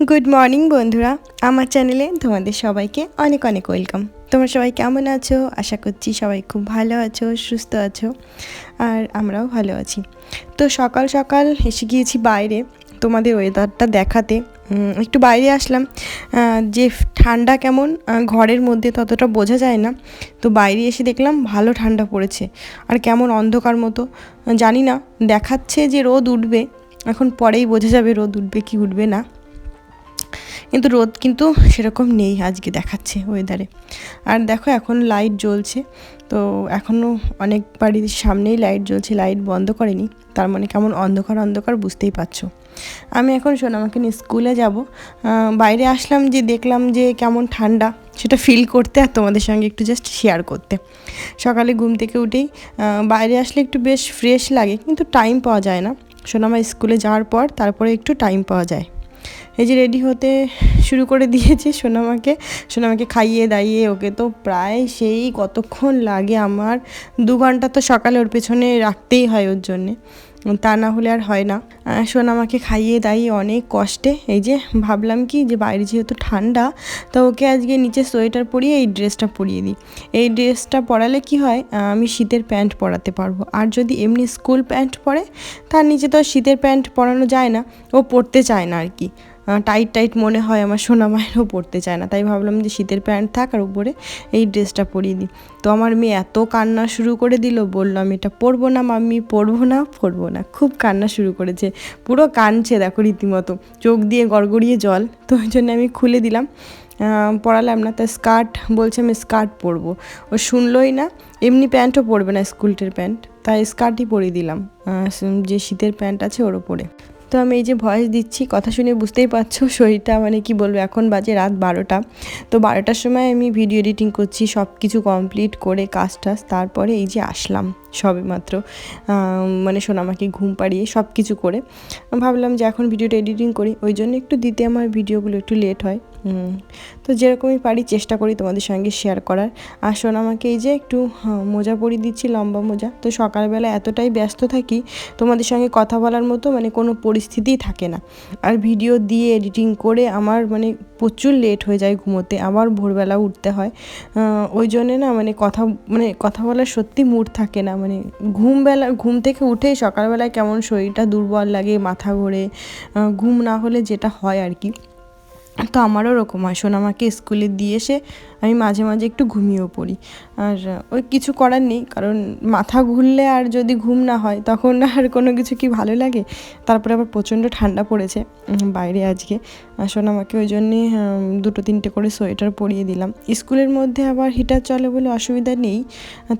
Good morning বন্ধুরা। আমার চ্যানেলে তোমাদের সবাইকে অনেক অনেক ওয়েলকাম তোমরা সবাই কেমন আছো? আশা করছি সবাই খুব ভালো আছো, সুস্থ আছো, আর আমরাও ভালো আছি। তো সকাল সকাল এসে গিয়েছি বাইরে। তোমাদের ওয়েদারটা দেখাতে। একটু বাইরে আসলাম। যে ঠান্ডা কেমন ঘরের মধ্যে ততটা বোঝা যায় না। তো বাইরে এসে দেখলাম ভালো ঠান্ডা পড়েছে। আর কেমন অন্ধকার মতো। জানি না, দেখাচ্ছে যে রোদ উঠবে। এখন পরেই বোঝা যাবে রোদ উঠবে কি উঠবে না। কিন্তু রোদ কিন্তু সেরকম নেই আজকে দেখাচ্ছে ওয়েদারে আর দেখো এখন লাইট জ্বলছে, তো এখনও অনেক বাড়ির সামনেই লাইট জ্বলছে লাইট বন্ধ করেনি, তার মানে কেমন অন্ধকার অন্ধকার বুঝতেই পারছ। আমি এখন সোনামাকে নিয়ে স্কুলে যাব বাইরে আসলাম যে দেখলাম যে কেমন ঠান্ডা, সেটা ফিল করতে আর তোমাদের সঙ্গে একটু জাস্ট শেয়ার করতে। সকালে ঘুম থেকে উঠেই বাইরে আসলে একটু বেশ ফ্রেশ লাগে, কিন্তু টাইম পাওয়া যায় না। সোনামা স্কুলে যাওয়ার পর তারপরে একটু টাইম পাওয়া যায়। এই যে রেডি হতে শুরু করে দিয়েছে সোনামাকে। সোনামাকে খাইয়ে দাইয়ে ওকে তো প্রায় সেই কতক্ষণ লাগে আমার। দু ঘণ্টা তো সকালে ওর পেছনে রাখতেই হয় ওর জন্যে। তা না হলে আর হয় না। সোনামাকে খাইয়ে দাইয়ে অনেক কষ্টে। এই যে ভাবলাম কি যে বাইরে যেহেতু ঠান্ডা, তো ওকে আজকে নিচে সোয়েটার পরিয়ে এই ড্রেসটা পরিয়ে দিই। এই ড্রেসটা পরালে কি হয় আমি শীতের প্যান্ট পরাতে পারব। আর যদি এমনি স্কুল প্যান্ট পরে, তার নিচে তো শীতের প্যান্ট পরানো যায় না। ও পরতে চায় না আর কি। টাইট টাইট মনে হয় আমার সোনা মায়েরও পরতে চায় না। তাই ভাবলাম যে শীতের প্যান্ট থাক আর উপরে এই ড্রেসটা পরিয়ে দিই। তো আমার মেয়ে এত কান্না শুরু করে দিল বলল আমি এটা পরবো না মাম্মি পরবো না পরবো না। খুব কান্না শুরু করেছে পুরো কানছে দেখো রীতিমতো চোখ দিয়ে গড়গড়িয়ে জল। তো ওই জন্য আমি খুলে দিলাম আহ, পরালাম না তা স্কার্ট বলছে আমি স্কার্ট পরবো। ও শুনলোই না এমনি প্যান্টও পরবে না স্কুলটের প্যান্ট তাই স্কার্টই পরিয়ে দিলাম যে শীতের প্যান্ট আছে ওর ওপরে তো আমি এই যে ভয়েস দিচ্ছি, কথা শুনে বুঝতেই পারছ শরীরটা মানে কি বলব, এখন বাজে রাত বারোটা। তো বারোটার সময় আমি ভিডিও এডিটিং করছি সব কিছু কমপ্লিট করে কাজ টাজ, তারপরে এই যে আসলাম। সবে মাত্র মানে সোনামাকে ঘুম পাড়িয়ে সব কিছু করে ভাবলাম যে এখন ভিডিওটা এডিটিং করি ওই জন্য একটু দিতে আমার ভিডিওগুলো একটু লেট হয়। তো যেরকমই পারি চেষ্টা করি তোমাদের সঙ্গে শেয়ার করার। আর সোনামাকে এই যে একটু হ্যাঁ, মোজা পরিয়ে দিচ্ছি লম্বা মোজা। তো সকালবেলা এতটাই ব্যস্ত থাকি তোমাদের সঙ্গে কথা বলার মতো মানে কোনো পরিস্থিতিই থাকে না। আর ভিডিও দিয়ে এডিটিং করে আমার মানে প্রচুর লেট হয়ে যায় ঘুমোতে আবার ভোরবেলা উঠতে হয়। ওই জন্যে না মানে কথা মানে কথা বলার সত্যি মুড থাকে না। মানে ঘুমবেলা ঘুম থেকে উঠেই সকালবেলায় কেমন শরীরটা দুর্বল লাগে, মাথা ঘোরে ঘুম না হলে যেটা হয় আর কি। তো আমারও ওরকম হয়। শোন আমাকে স্কুলে দিয়ে এসে আমি মাঝে মাঝে একটু ঘুমিয়েও পড়ি। আর, ওই কিছু করার নেই, কারণ মাথা ঘুরলে আর যদি ঘুম না হয়, তখন আর কোনো কিছু কি ভালো লাগে? তারপরে আবার প্রচণ্ড ঠান্ডা পড়েছে বাইরে আজকে। আর আমাকে ওই জন্যে দুটো তিনটে করে সোয়েটার পরিয়ে দিলাম। স্কুলের মধ্যে আবার হিটার চলে বলে অসুবিধা নেই।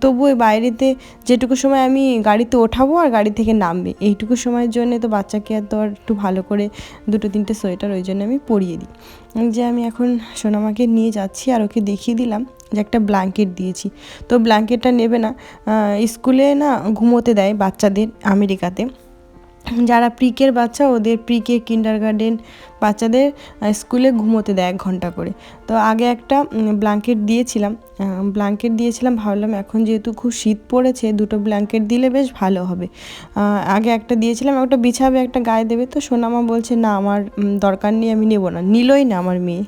তবু ওই বাইরেতে যেটুকু সময় আমি গাড়িতে ওঠাবো আর গাড়ি থেকে নামবে, এইটুকু সময়ের জন্য তো বাচ্চাকে আর তো আর একটু ভালো করে দুটো তিনটে সোয়েটার ওই জন্য আমি পরিয়ে দিই। যে আমি এখন সোনামাকে নিয়ে যাচ্ছি আর ওকে দেখিয়ে দিলাম যে একটা ব্ল্যাঙ্কেট দিয়েছি। তো ব্ল্যাঙ্কেটটা নেবে না স্কুলে না ঘুমোতে দেয় বাচ্চাদের আমেরিকাতে। যারা প্রিকের বাচ্চা, ওদের প্রিকে কিন্ডার গার্ডেন বাচ্চাদের স্কুলে ঘুমোতে দেয় এক ঘণ্টা করে। তো আগে একটা ব্ল্যাঙ্কেট দিয়েছিলাম। ব্ল্যাঙ্কেট দিয়েছিলাম, ভাবলাম এখন যেহেতু খুব শীত পড়েছে, দুটো ব্ল্যাঙ্কেট দিলে বেশ ভালো হবে। আগে একটা দিয়েছিলাম একটা বিছাবে একটা গায়ে দেবে। তো সোনামা বলছে, না, আমার দরকার নেই, আমি নেব না। নিলই না আমার মেয়ে।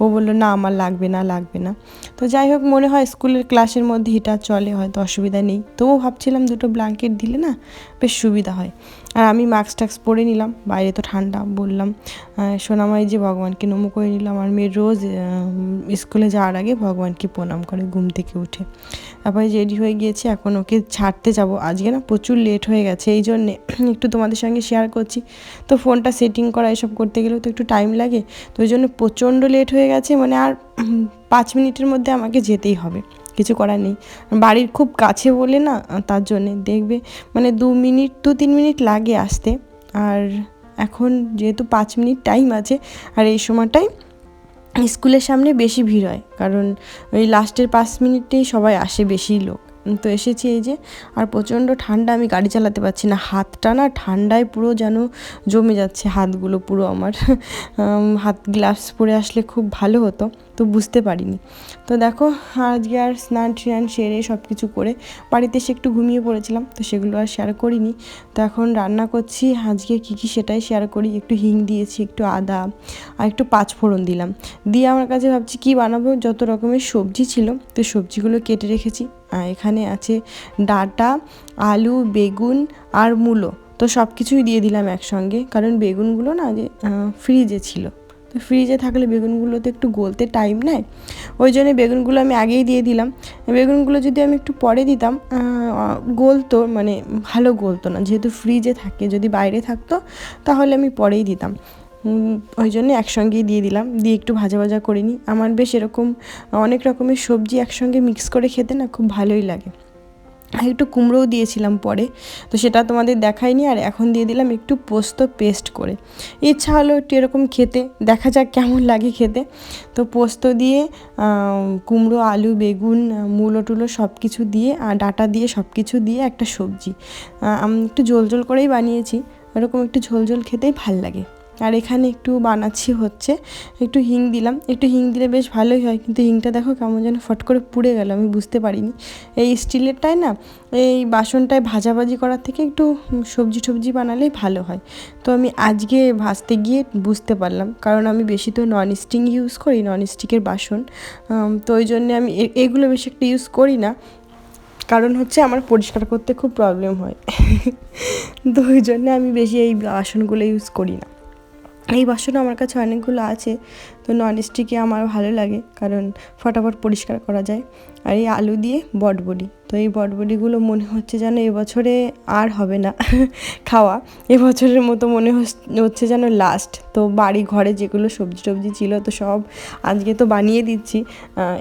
ও বলল, না, আমার লাগবে না লাগবে না। তো যাই হোক, মনে হয় স্কুলের ক্লাসের মধ্যে হিটার চলে, হয়তো অসুবিধা নেই। তবুও ভাবছিলাম দুটো ব্ল্যাঙ্কেট দিলে না বেশ সুবিধা হয়। আর আমি মাস্ক টাক্স পরে নিলাম, বাইরে তো ঠান্ডা, বললাম সোনামাই যে ভগবানকে নমো করে নিলাম। আর মেয়ে রোজ স্কুলে যাওয়ার আগে ভগবানকে প্রণাম করে ঘুম থেকে উঠে। তারপরে রেডি হয়ে গিয়েছি, এখন ওকে ছাড়তে যাব। আজকে না প্রচুর লেট হয়ে গেছে, এই জন্যে একটু তোমাদের সঙ্গে শেয়ার করছি। তো ফোনটা সেটিং করা, এসব করতে গেলেও তো একটু টাইম লাগে। তো ওই জন্য প্রচণ্ড লেট হয়ে গেছে মানে আর পাঁচ মিনিটের মধ্যে আমাকে যেতেই হবে। কিছু করার নেই। বাড়ির খুব কাছে বলে না, তার জন্যে দেখবে। মানে দু মিনিট, দু তিন মিনিট লাগে আসতে। আর এখন যেহেতু পাঁচ মিনিট টাইম আছে, আর এই সময়টাই স্কুলের সামনে বেশি ভিড় হয়। কারণ ওই লাস্টের পাঁচ মিনিটেই সবাই আসে বেশি লোক। তো এসেছি এই যে। আর প্রচণ্ড ঠান্ডা, আমি গাড়ি চালাতে পারছি না। হাতটা না ঠান্ডায় পুরো যেন জমে যাচ্ছে, হাতগুলো পুরো আমার। হাত গ্লাভস পরে আসলে খুব ভালো হতো, তো বুঝতে পারিনি। তো দেখো, আজকে আর স্নান ট্রান সেরে সব কিছু করে বাড়িতে এসে একটু ঘুমিয়ে পড়েছিলাম, তো সেগুলো আর শেয়ার করিনি। তো এখন রান্না করছি, আজকে কী কী সেটাই শেয়ার করি, একটু হিং দিয়েছি, একটু আদা আর একটু পাঁচফোড়ন দিলাম। দিয়ে আমার কাছে ভাবছি কী বানাবো, যত রকমের সবজি ছিল, তো সবজিগুলো কেটে রেখেছি। এখানে আছে ডাটা, আলু, বেগুন আর মূলো। তো সব কিছুই দিয়ে দিলাম একসঙ্গে, কারণ বেগুনগুলো না যে ফ্রিজে ছিল। তো ফ্রিজে থাকলে বেগুনগুলো তো একটু গলতে টাইম নেয়। ওই জন্য বেগুনগুলো আমি আগেই দিয়ে দিলাম। বেগুনগুলো যদি আমি একটু পরে দিতাম গলতো মানে ভালো গলতো না। যেহেতু ফ্রিজে থাকে, যদি বাইরে থাকতো, তাহলে আমি পরেই দিতাম। ওই জন্য একসঙ্গেই দিয়ে দিলাম। দিয়ে একটু ভাজা ভাজা করে নিই। আমার বেশ এরকম অনেক রকমের সবজি একসঙ্গে মিক্স করে খেতে না খুব ভালোই লাগে। আর একটু কুমড়োও দিয়েছিলাম পরে, তো সেটা তোমাদের দেখাইনি। আর এখন দিয়ে দিলাম একটু পোস্ত পেস্ট করে। ইচ্ছা হলো একটু এরকম খেতে, দেখা যাক কেমন লাগে খেতে। তো পোস্ত দিয়ে কুমড়ো, আলু, বেগুন, মূলো টুলো সব কিছু দিয়ে আর ডাটা দিয়ে সব কিছু দিয়ে একটা সবজি। আমি একটু ঝোল ঝোল করেই বানিয়েছি। এরকম একটু ঝোল ঝোল খেতেই ভালো লাগে। আর এখানে একটু বানাচ্ছি হচ্ছে, একটু হিং দিলাম। একটু হিং দিলে বেশ ভালোই হয়, কিন্তু হিংটা দেখো কেমন যেন ফট করে পুড়ে গেল, আমি বুঝতে পারিনি। এই স্টিলেরটায় না, এই বাসনটায় ভাজাভাজি করার থেকে একটু সবজি টবজি বানালেই ভালো হয়। তো আমি আজকে ভাজতে গিয়ে বুঝতে পারলাম, কারণ আমি বেশি তো নন স্টিক ইউজ করি নন স্টিকের বাসন। তো ওই জন্যে আমি এগুলো বেশি একটা ইউজ করি না। কারণ হচ্ছে আমার পরিষ্কার করতে খুব প্রবলেম হয়। তো ওই জন্য আমি বেশি এই বাসনগুলো ইউজ করি না। এই বাসনও আমার কাছে অনেকগুলো আছে, তো নন স্টিকে আমার ভালো লাগে, কারণ ফটাফট পরিষ্কার করা যায়। আর এই আলু দিয়ে বটবডি, তো এই বটবডিগুলো মনে হচ্ছে যেন এবছরে আর হবে না খাওয়া। এবছরের মতো মনে হচ্ছে যেন লাস্ট তো বাড়ি ঘরে যেগুলো সবজি টবজি ছিল, তো সব আজকে তো বানিয়ে দিচ্ছি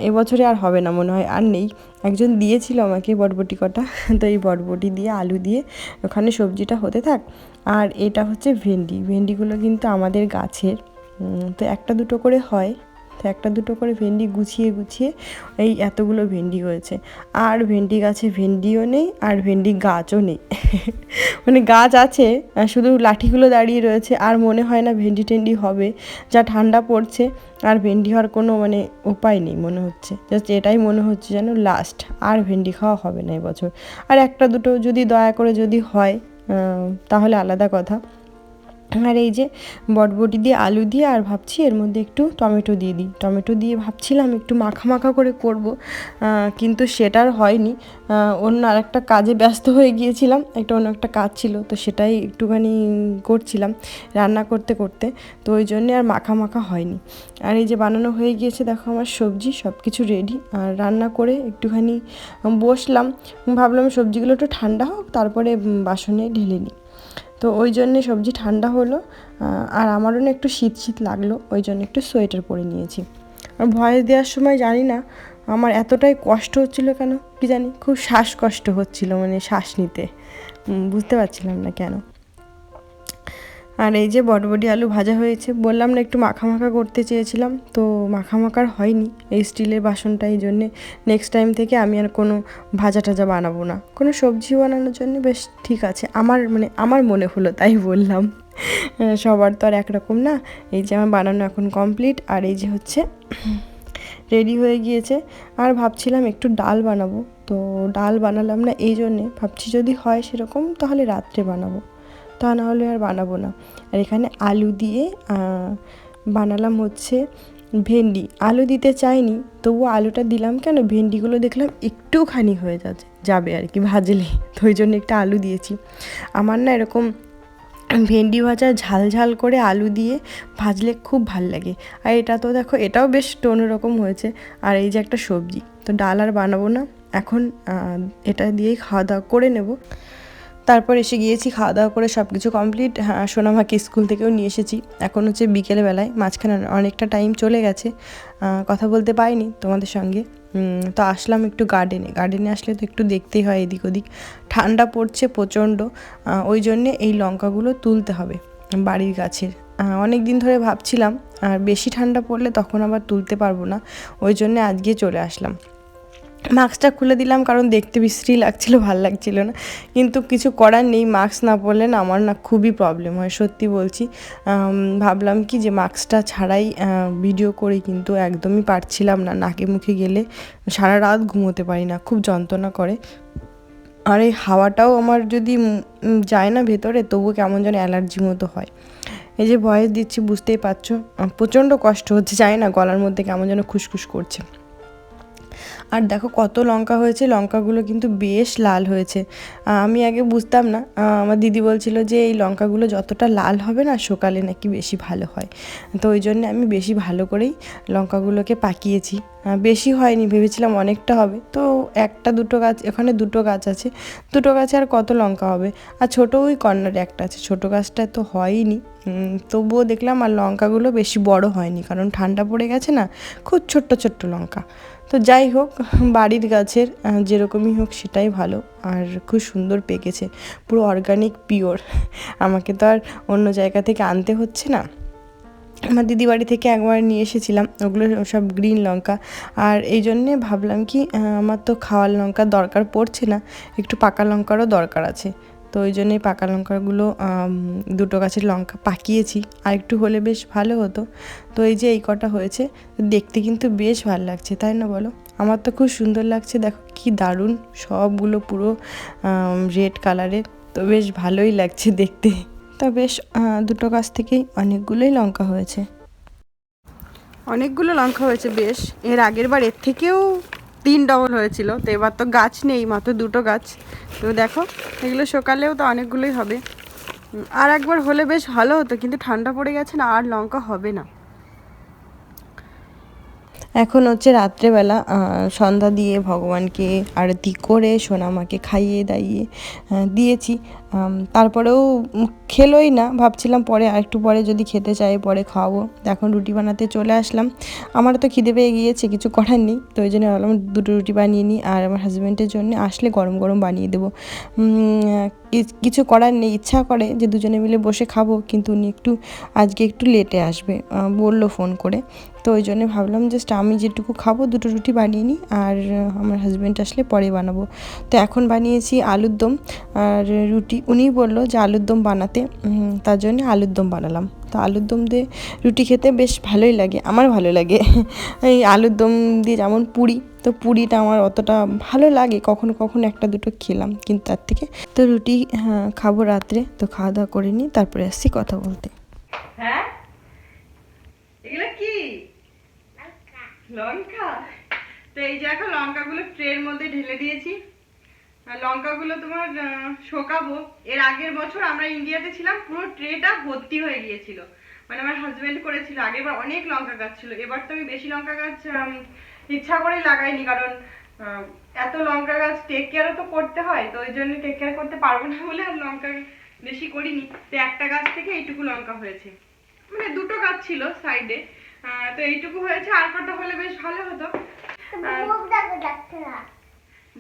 এবছরে আর হবে না মনে হয়, আর নেই। একজন দিয়েছিল আমাকে বটবটি কটা, তো এই বটবটি দিয়ে আলু দিয়ে ওখানে সবজিটা হতে থাক। আর এটা হচ্ছে ভেন্ডি। ভেন্ডিগুলো কিন্তু আমাদের গাছের। তো একটা দুটো করে হয়। তো একটা দুটো করে ভেন্ডি গুছিয়ে গুছিয়ে এই এতগুলো ভেন্ডি হয়েছে। আর ভেন্ডি গাছে ভেন্ডিও নেই, আর ভেন্ডি গাছও নেই। মানে গাছ আছে শুধু লাঠিগুলো দাঁড়িয়ে রয়েছে, আর মনে হয় না ভেন্ডি টেন্ডি হবে। যা ঠান্ডা পড়ছে, আর ভেন্ডি হওয়ার কোনো মানে উপায় নেই মনে হচ্ছে। জাস্ট এটাই মনে হচ্ছে যেন লাস্ট আর ভেন্ডি খাওয়া হবে না এবছর। আর একটা দুটো যদি দয়া করে যদি হয় তাহলে আলাদা কথা। আর এই যে বটবটি দিয়ে আলু দিয়ে, আর ভাবছি এর মধ্যে একটু টমেটো দিয়ে দিই। টমেটো দিয়ে ভাবছিলাম একটু মাখা মাখা করে করব কিন্তু সেটার হয়নি। অন্য আরেকটা কাজে ব্যস্ত হয়ে গিয়েছিলাম, একটা অন্য একটা কাজ ছিল, তো সেটাই একটুখানি করছিলাম রান্না করতে করতে, তো ওই জন্যে আর মাখা মাখা হয়নি। আর এই যে বানানো হয়ে গিয়েছে, দেখো আমার সবজি সব কিছু রেডি আর রান্না করে একটুখানি বসলাম। ভাবলাম সবজিগুলো একটু ঠান্ডা হোক, তারপরে বাসনে ঢেলে নিই। তো ওই জন্যে সবজি ঠান্ডা হলো আর আমারও না একটু শীত শীত লাগল, ওই জন্য একটু সোয়েটার পরে নিয়েছি। আর ভয়েস দেওয়ার সময় জানি না, আমার এতটাই কষ্ট হচ্ছিল কেন, কি জানি, খুব শ্বাসকষ্ট হচ্ছিল মানে শ্বাস নিতে। বুঝতে পারছিলাম না কেন। আর এই যে বটবটি আলু ভাজা হয়েছে, বললাম না একটু মাখা মাখা করতে চেয়েছিলাম, তো মাখা মাখার হয়নি এই স্টিলের বাসনটা এই জন্যে। নেক্সট টাইম থেকে আমি আর কোনো ভাজা টাজা বানাবো না। কোনো সবজি বানানোর জন্য বেশ ঠিক আছে, আমার মানে আমার মনে হলো তাই বললাম। সবার তো আর একরকম না, এই যে আমার বানানো এখন কমপ্লিট আর এই যে হচ্ছে রেডি হয়ে গিয়েছে। আর ভাবছিলাম একটু ডাল বানাবো, তো ডাল বানালাম না এই জন্যে, ভাবছি যদি হয় সেরকম তাহলে রাত্রে বানাবো। তা না হলে আর বানাবো না। আর এখানে আলু দিয়ে বানালাম হচ্ছে ভেন্ডি। আলু দিতে চাইনি, তবুও আলুটা দিলাম। কেন? ভেন্ডিগুলো দেখলাম একটুখানি হয়ে যাচ্ছে যাবে আর কি ভাজলে। তো ওই জন্য একটা আলু দিয়েছি। আমার না এরকম ভেন্ডি ভাজা ঝাল ঝাল করে আলু দিয়ে ভাজলে খুব ভালো লাগে। আর এটা তো দেখো, এটাও বেশ অন্যরকম হয়েছে। আর এই যে একটা সবজি। তো ডাল আর বানাবো না। এখন এটা দিয়েই খাওয়া দাওয়া করে নেব। তারপর এসে গিয়েছি খাওয়া দাওয়া করে সব কিছু কমপ্লিট হ্যাঁ সোনামাকে স্কুল থেকেও নিয়ে এসেছি। এখন হচ্ছে বিকেলে বেলায়, মাঝখানে অনেকটা টাইম চলে গেছে। কথা বলতে পাইনি তোমাদের সঙ্গে। তো আসলাম একটু গার্ডেনে গার্ডেনে আসলে তো একটু দেখতেই হয় এদিক ওদিক। ঠান্ডা পড়ছে প্রচণ্ড। ওই জন্যে এই লঙ্কাগুলো তুলতে হবে বাড়ির গাছের। অনেক দিন ধরে ভাবছিলাম, আর বেশি ঠান্ডা পড়লে তখন আবার তুলতে পারব না। ওই জন্যে আজকে চলে আসলাম। মাস্কটা খুলে দিলাম কারণ দেখতে বিশ্রী লাগছিল, ভালো লাগছিল না। কিন্তু কিছু করার নেই, মাস্ক না পরলে না আমার না খুবই প্রবলেম হয়, সত্যি বলছি। ভাবলাম কি যে মাস্কটা ছাড়াই ভিডিও করে কিন্তু একদমই পারছিলাম না, নাকে মুখে গেলে সারা রাত ঘুমোতে পারি না, খুব যন্ত্রণা করে। আর এই হাওয়াটাও আমার যদি যায় না ভেতরে, তবু কেমন যেন অ্যালার্জি মতো হয়। এই যে ভয়েস দিচ্ছি, বুঝতেই পারছ। প্রচণ্ড কষ্ট হচ্ছে, জানি না গলার মধ্যে কেমন যেন খুসখুস করছে। আর দেখো কত লঙ্কা হয়েছে, লঙ্কাগুলো কিন্তু বেশ লাল হয়েছে। আমি আগে বুঝতাম না আমার দিদি বলছিল যে এই লঙ্কাগুলো যতটা লাল হবে না সকালে নাকি বেশি ভালো হয়। তো ওই জন্য আমি বেশি ভালো করেই লঙ্কাগুলোকে পাকিয়েছি। বেশি হয়নি, ভেবেছিলাম অনেকটা হবে। তো একটা দুটো গাছ, এখানে দুটো গাছ আছে, দুটো গাছে আর কত লঙ্কা হবে? আর ছোটো ওই কর্নারে একটা আছে, ছোটো গাছটা তো হয়নি। তবুও দেখলাম আর লঙ্কাগুলো বেশি বড় হয়নি, কারণ ঠান্ডা পড়ে গেছে না, খুব ছোট্ট ছোট্ট লঙ্কা। তো যাই হোক, বাড়ির গাছের যেরকমই হোক সেটাই ভালো। আর খুব সুন্দর পেকেছে, পুরো অর্গানিক পিওর আমাকে তো আর অন্য জায়গা থেকে আনতে হচ্ছে না। আমার দিদি বাড়ি থেকে একবার নিয়ে এসেছিলাম, ওগুলো সব গ্রিন লঙ্কা। আর এই জন্যে ভাবলাম কি আমার তো খাওয়ার লঙ্কার দরকার পড়ছে না, একটু পাকা লঙ্কারও দরকার আছে। তো ওই জন্যই পাকা লঙ্কাগুলো দুটো গাছের লঙ্কা পাকিয়েছি। আর একটু হলে বেশ ভালো হতো। তো এই যে এই কটা হয়েছে, দেখতে কিন্তু বেশ ভালো লাগছে, তাই না বলো? আমার তো খুব সুন্দর লাগছে, দেখো কি দারুণ, সবগুলো পুরো রেড কালারের তো বেশ ভালোই লাগছে দেখতে। তা বেশ দুটো গাছ থেকেই অনেকগুলোই লঙ্কা হয়েছে। অনেকগুলো লঙ্কা হয়েছে, বেশ। এর আগের বার এর থেকেও তিন ডবল হয়েছিল, তো এবার তো গাছ নেই, মাত্র দুটো গাছ। তো দেখো, এগুলো সকালেও তো অনেকগুলোই হবে। আর একবার হলে বেশ ভালো হতো, কিন্তু ঠান্ডা পড়ে গেছে না, আর লঙ্কা হবে না। এখন হচ্ছে রাত্রেবেলা সন্ধ্যা দিয়ে ভগবানকে আরতি করে সোনামাকে খাইয়ে দাইয়ে দিয়েছি। তারপরেও খেলোই না, ভাবছিলাম পরে আরেকটু পরে যদি খেতে চাই পরে খাওয়াবো। এখন রুটি বানাতে চলে আসলাম। আমার তো খিদে পেয়ে গিয়েছে, কিছু করার নেই। তো ওই জন্য ভাবলাম দুটো রুটি বানিয়ে নিই আর আমার হাজব্যান্ডের জন্য আসলে গরম গরম বানিয়ে দেবো। কিছু করার নেই, ইচ্ছা করে যে দুজনে মিলে বসে খাব, কিন্তু উনি একটু, আজকে একটু লেটে আসবে বলল ফোন করে। তো ওই জন্য ভাবলাম জাস্ট আমি যেটুকু খাব দুটো রুটি বানিয়ে নিই আর আমার হাজব্যান্ড আসলে পরে বানাবো। তো এখন বানিয়েছি আলুর দম আর রুটি। উনিই বলল যে আলুর দম বানাতে তার জন্য আলুর দম বানালাম। তো আলুর দম দিয়ে রুটি খেতে বেশ ভালোই লাগে আমার ভালো লাগে। এই আলুর দম দিয়ে যেমন পুরি তো পুরিটা আমার অতটা ভালো লাগে কখনো কখনো একটা দুটো খেলাম কিন্তু তার থেকে। তো রুটি হ্যাঁ, খাব রাত্রে তো খাওয়া দাওয়া করে নিই তারপরে আসছি কথা বলতে। হ্যাঁ এগুলো কি লঙ্কা? তো এই যে এখন লঙ্কাগুলো ট্রের মধ্যে ঢেলে দিয়েছি। লঙ্কাগুলো তোমার শোকাবো। এর আগের বছর আমরা ইন্ডিয়াতে ছিলাম, পুরো ট্রেটা ভর্তি হয়ে গিয়েছিল। মানে আমার হাজবেন্ড করেছিল আগেরবার অনেক লঙ্কা গাছ ছিল। এবার তো আমি বেশি লঙ্কা গাছ ইচ্ছা করেই লাগাইনি, কারণ এত লঙ্কা গাছ টেক কেয়ারও তো করতে হয়, তো ওই জন্য টেক কেয়ার করতে পারব না বলে আর লঙ্কা বেশি করিনি। তো একটা গাছ থেকে এইটুকু লঙ্কা হয়েছে। মানে দুটো গাছ ছিল সাইডে তো এইটুকু হয়েছে আর কটা হলে বেশ ভালো হতো।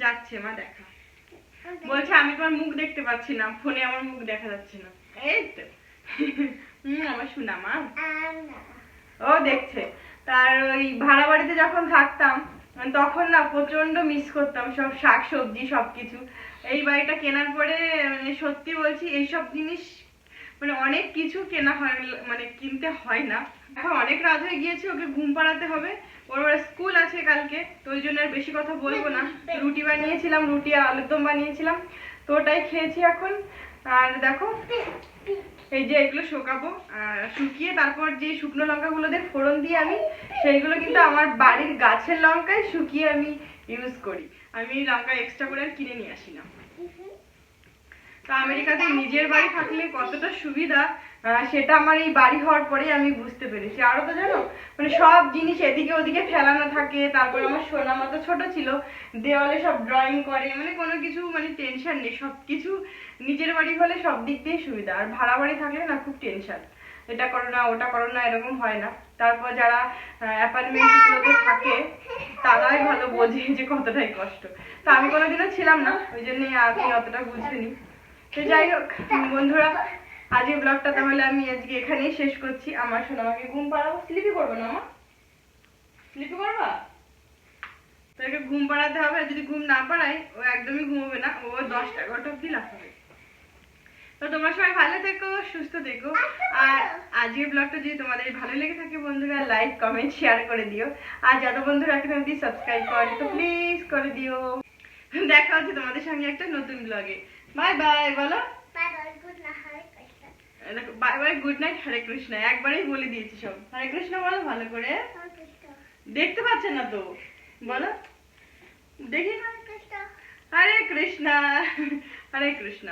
যাচ্ছে মা দেখা। বলছে আমি তোমার মুখ দেখতে পাচ্ছি না ফোনে আমার মুখ দেখা যাচ্ছে না। এই তো। হুম আমার শোনা মা। ও দেখছে। তার ওই ভাড়া বাড়িতে যখন থাকতাম তখন না প্রচণ্ড মিস করতাম সব শাক সবজি সবকিছু। এই বাড়িটা কেনার পরে মানে সত্যি বলছি এইসব জিনিস মানে অনেক কিছু কেনা হয় মানে কিনতে হয় না। এখন অনেক রাত হয়ে গিয়েছে, ওকে ঘুম পাড়াতে হবে। ওর স্কুল আছে কালকে, তো ওই জন্য আর বেশি কথা বলব না। রুটি বানিয়েছিলাম, রুটি আর আলুর দম বানিয়েছিলাম, তো ওটাই খেয়েছি এখন। আর দেখো, এই যে এগুলো শোকাবো। আর শুকিয়ে তারপর যে শুকনো লঙ্কাগুলো দিয়ে ফোড়ন দিয়ে আমি, সেইগুলো কিন্তু আমার বাড়ির গাছের লঙ্কায় শুকিয়ে আমি ইউজ করি। আমি লঙ্কা এক্সট্রা করে আর কিনে নিয়ে আসি না। তো আমেরিকাতে নিজের বাড়ি থাকলে কতটা সুবিধা সেটা আমার এই বাড়ি হওয়ার পরে আমি বুঝতে পেরেছি। আরও তো জানো মানে সব জিনিস এদিকে ওদিকে ফেলানো থাকে, তারপর আমার সোনা মতো ছোট ছিল, দেওয়ালে সব ড্রয়িং করে মানে কোনো কিছু মানে টেনশন নেই সব কিছু নিজের বাড়ি হলে সব দিক দিয়ে সুবিধা। আর ভাড়া বাড়ি থাকলে না খুব টেনশন এটা করো না, ওটা করো না, এরকম হয় না। তারপর যারা অ্যাপার্টমেন্ট গুলোতে থাকে, তারাই ভালো বোঝে যে কতটাই কষ্ট। তো আমি কোনোদিনও ছিলাম না, ওই জন্যই আপনি অতটা বুঝবেনি তো যাই হোক বন্ধুরা আজকে ব্লগটা তাহলে আমি আজকে এখানেই শেষ করছি। আমার শোনো আমাকে ঘুম পাড়াবো? স্লিপি করব না আমার স্লিপি করবা? তাকে ঘুম পাড়াতে হবে যদি ঘুম না পাড়াই ও একদমই ঘুমোবে না। ও দশটা এগারোটা অব্দি লাফাবে। তো তোমরা সবাই ভালো থেকো সুস্থ থেকো। আর আজকের ব্লগটা যদি তোমাদের ভালো লেগে থাকে বন্ধুরা লাইক কমেন্ট শেয়ার করে দিও। আর যত বন্ধুরা এখন অব্দি সাবস্ক্রাইব করে তো প্লিজ করে দিও। দেখা হচ্ছে তোমাদের সঙ্গে একটা নতুন ব্লগে বাই বাই বলো। Bye bye good night Hare Krishna একবারই বলে দিয়েছি সব। হরে কৃষ্ণ বলো ভালো করে। দেখতে পাচ্ছে না তো। বলো। দেখি। হরে কৃষ্ণ হরে কৃষ্ণ